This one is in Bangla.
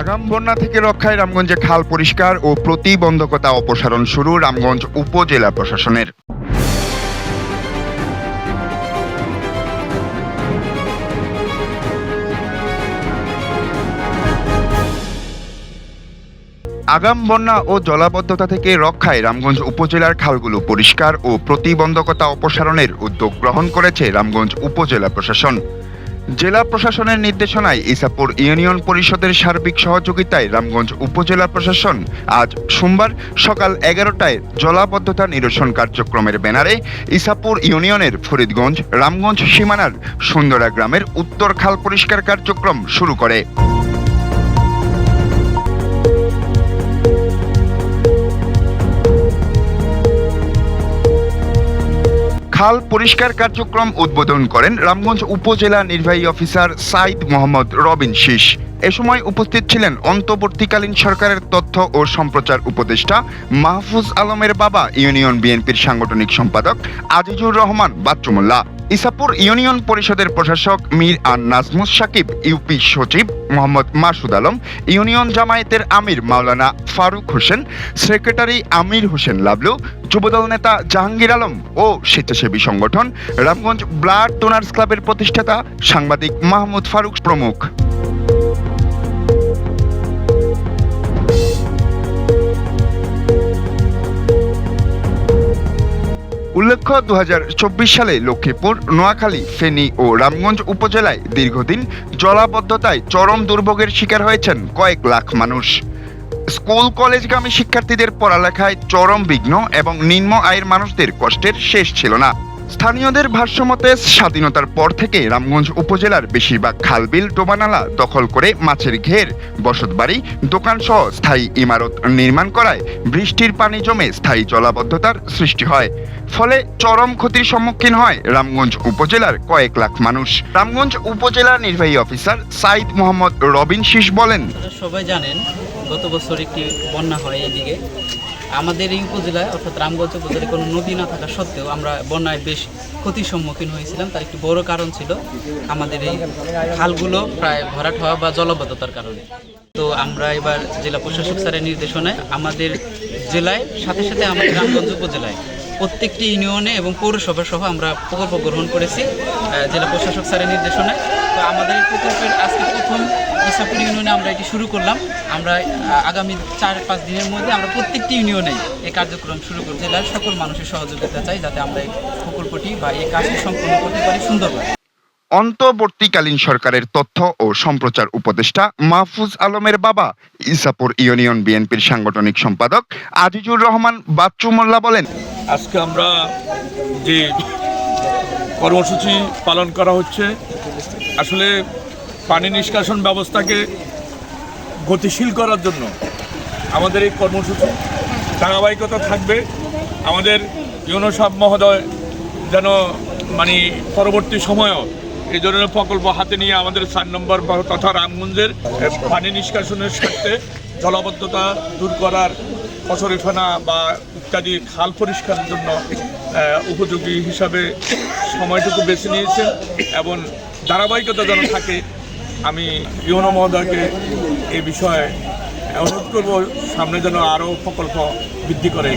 আগাম বন্যা থেকে রক্ষায় রামগঞ্জে খাল পরিষ্কার ও প্রতিবন্ধকতা অপসারণ শুরু রামগঞ্জ উপজেলা প্রশাসনের। আগাম বন্যা ও জলাবদ্ধতা থেকে রক্ষায় রামগঞ্জ উপজেলার খালগুলো পরিষ্কার ও প্রতিবন্ধকতা অপসারণের উদ্যোগ গ্রহণ করেছে রামগঞ্জ উপজেলা প্রশাসন। জেলা প্রশাসনের নির্দেশনায় ইসাপুর ইউনিয়ন পরিষদের সার্বিক সহযোগিতায় রামগঞ্জ উপজেলা প্রশাসন আজ সোমবার সকাল এগারোটায় জলাবদ্ধতা নিরসন কার্যক্রমের ব্যানারে ইসাপুর ইউনিয়নের ফরিদগঞ্জ, রামগঞ্জ সীমানার সুন্দরা গ্রামের উত্তর খাল পরিষ্কার কার্যক্রম শুরু করে। খাল পরিষ্কার কার্যক্রম উদ্বোধন করেন রামগঞ্জ উপজেলা নির্বাহী অফিসার সাইদ মোহাম্মদ রবিন শীষ। এ সময় উপস্থিত ছিলেন অন্তর্বর্তীকালীন সরকারের তথ্য ও সম্প্রচার উপদেষ্টা মাহফুজ আলমের বাবা, ইউনিয়ন বিএনপির সাংগঠনিক সম্পাদক আজিজুর রহমান বাচ্চুমুল্লাহ ইসাপুর ইউনিয়ন পরিষদের প্রশাসক মীর আর নাজমুস সাকিব, ইউপি সচিব মোহাম্মদ মাসুদ আলম, ইউনিয়ন জামায়াতের আমির মাওলানা ফারুক হোসেন, সেক্রেটারি আমির হোসেন লাবলু, যুবদল নেতা জাহাঙ্গীর আলম ও স্বেচ্ছাসেবী সংগঠন রামগঞ্জ ব্লাড ডোনার্স ক্লাবের প্রতিষ্ঠাতা সাংবাদিক মাহমুদ ফারুক প্রমুখ। উল্লেখ্য দু হাজার চব্বিশ সালে লক্ষ্মীপুর, নোয়াখালী, ফেনী ও রামগঞ্জ উপজেলায় দীর্ঘদিন জলাবদ্ধতায় চরম দুর্ভোগের শিকার হয়েছেন কয়েক লাখ মানুষ। স্কুল, কলেজগামী শিক্ষার্থীদের পড়ালেখায় চরম বিঘ্ন এবং নিম্ন আয়ের মানুষদের কষ্টের শেষ ছিল না। স্থানীয়দের ভাষ্যমতে, স্বাধীনতার পর থেকে রামগঞ্জ উপজেলার বেশিরভাগ খালবিল, ডোবানালা দখল করে মাছের ঘের, বসতবাড়ি, দোকানসহ স্থায়ী ইমারত নির্মাণ করায় বৃষ্টির পানি জমে স্থায়ী জলাবদ্ধতার সৃষ্টি হয়। ফলে চরম ক্ষতির সম্মুখীন হয় রামগঞ্জ উপজেলার কয়েক লাখ মানুষ। রামগঞ্জ উপজেলা নির্বাহী অফিসার সাইদ মোহাম্মদ রবিন শীষ বলেন, সবাই জানেন, গত বছর একটি বন্যা হয় এদিকে। আমাদের এই উপজেলায়, অর্থাৎ রামগঞ্জ উপজেলায় কোনো নদী না থাকা সত্ত্বেও আমরা বন্যায় বেশ ক্ষতির সম্মুখীন হয়েছিলাম। তার একটি বড় কারণ ছিল আমাদের এই খালগুলো প্রায় ভরাট হওয়া বা জলবদ্ধতার কারণে। তো আমরা এবার জেলা প্রশাসক স্যারের নির্দেশনায় আমাদের জেলায়, সাথে সাথে আমাদের রামগঞ্জ উপজেলায় প্রত্যেকটি ইউনিয়নে এবং পৌরসভা সহ আমরা প্রকল্প গ্রহণ করেছি জেলা প্রশাসক স্যারের নির্দেশনায়। তো আমাদের এই প্রকল্পের আজকে প্রথম ইসাপুর ইউনিয়নে আমরা এটি শুরু করলাম। আমরা আগামী চার পাঁচ দিনের মধ্যে আমরা প্রত্যেকটি ইউনিয়নে এই কার্যক্রম শুরু করি জেলার সকল মানুষের সহযোগিতা চাই যাতে আমরা এই প্রকল্পটি বা এই কাজটি সম্পন্ন করতে পারি সুন্দরভাবে। অন্তর্বর্তীকালীন সরকারের তথ্য ও সম্প্রচার উপদেষ্টা মাহফুজ আলমের বাবা ইসাপুর ইউনিয়ন বিএনপির সাংগঠনিক সম্পাদক আজিজুর রহমান বাচ্চু মোল্লা বলেন, আজকে আমরা যে কর্মসূচি পালন করা হচ্ছে, আসলে পানি নিষ্কাশন ব্যবস্থাকে গতিশীল করার জন্য আমাদের এই কর্মসূচি ধারাবাহিকতা থাকবে। আমাদের ইউনোসাব মহোদয় যেন মানে পরবর্তী সময়েও এই ধরনের প্রকল্প হাতে নিয়ে আমাদের চার নম্বর তথা রামগঞ্জের পানি নিষ্কাশনের স্বার্থে জলাবদ্ধতা দূর করার ফসলি ফেনা বা ইত্যাদি খাল পরিষ্কারের জন্য উপযোগী হিসাবে সময়টুকু বেছে নিয়েছেন এবং ধারাবাহিকতা যেন থাকে, আমি ইউনো মহোদয়কে এই বিষয়ে অনুরোধ করব, সামনে যেন আরও প্রকল্প বৃদ্ধি করে।